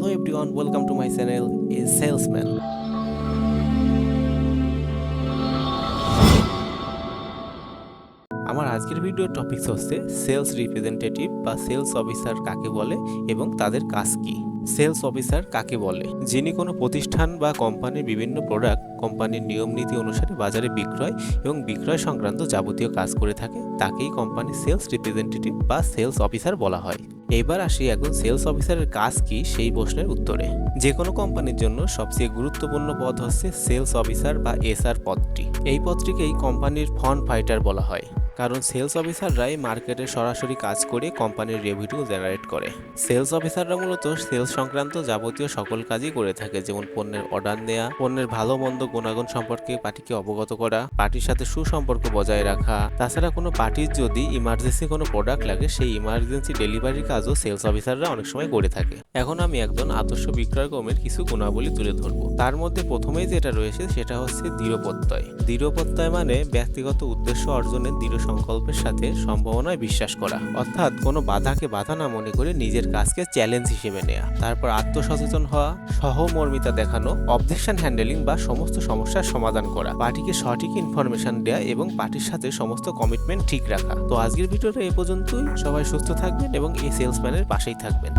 Hello everyone, welcome to my channel, a salesman. আমার আজকের ভিডিওর টপিক হচ্ছে সেলস রিপ্রেজেন্টেটিভ বা সেলস অফিসার কাকে বলে এবং তাদের কাজ কি। সেলস অফিসার কাকে বলে? যিনি কোনো প্রতিষ্ঠান বা কোম্পানির বিভিন্ন প্রোডাক্ট কোম্পানির নিয়ম নীতি অনুসারে বাজারে বিক্রয় এবং বিক্রয় সংক্রান্ত যাবতীয় কাজ করে থাকে তাকেই কোম্পানির সেলস রিপ্রেজেন্টেটিভ বা সেলস অফিসার বলা হয়। এবার আসি এখন সেলস অফিসারের কাজ কি, সেই প্রশ্নের উত্তরে। যে কোনো কোম্পানির জন্য সবচেয়ে গুরুত্বপূর্ণ পদ হচ্ছে সেলস অফিসার বা এসআর পদটি। এই পদটিকেই কোম্পানির ফন্ড ফাইটার বলা হয়। কারণ সেলস অফিসাররাই মার্কেটে সরাসরি কাজ করে কোম্পানির রেভিনিউ জেনারেট করে। সেলস অফিসাররা মূলত সেলস সংক্রান্ত যাবতীয় সকল কাজই করে থাকে, যেমন পণ্যের অর্ডার নেওয়া পণ্যের ভালো মন্দ গুণাগুণ সম্পর্কে পার্টিকে অবগত করা, পার্টির সাথে সুসম্পর্ক বজায় রাখা। তাছাড়া কোনো পার্টির যদি ইমার্জেন্সি কোনো প্রোডাক্ট লাগে, সেই ইমার্জেন্সি ডেলিভারির কাজও সেলস অফিসাররা অনেক সময় করে থাকে। এখন আমি একজন আদর্শ বিক্রয় কর্মীর কিছু গুণাবলী তুলে ধরবো। তার মধ্যে প্রথমেই যেটা রয়েছে, সেটা হচ্ছে দৃঢ় প্রত্যয় দৃঢ় প্রত্যয় মানে ব্যক্তিগত উদ্দেশ্য অর্জনের দৃঢ় সংকল্পের সাথে সম্ভাবনায় বিশ্বাস করা। অর্থাৎ কোনো বাধাকে বাধা না মনে করে নিজের কাজকে চ্যালেঞ্জ হিসেবে নেওয়া তারপর আত্মসচেতন হওয়া, সহমর্মিতা দেখানো, অবজেকশন হ্যান্ডেলিং বা সমস্ত সমস্যার সমাধান করা, পার্টিকে সঠিক ইনফরমেশন দেওয়া এবং পার্টির সাথে সমস্ত কমিটমেন্ট ঠিক রাখা। তো আজকের ভিডিওটা এ পর্যন্তই। সবাই সুস্থ থাকবেন এবং এই সেলসম্যানের পাশেই থাকবেন।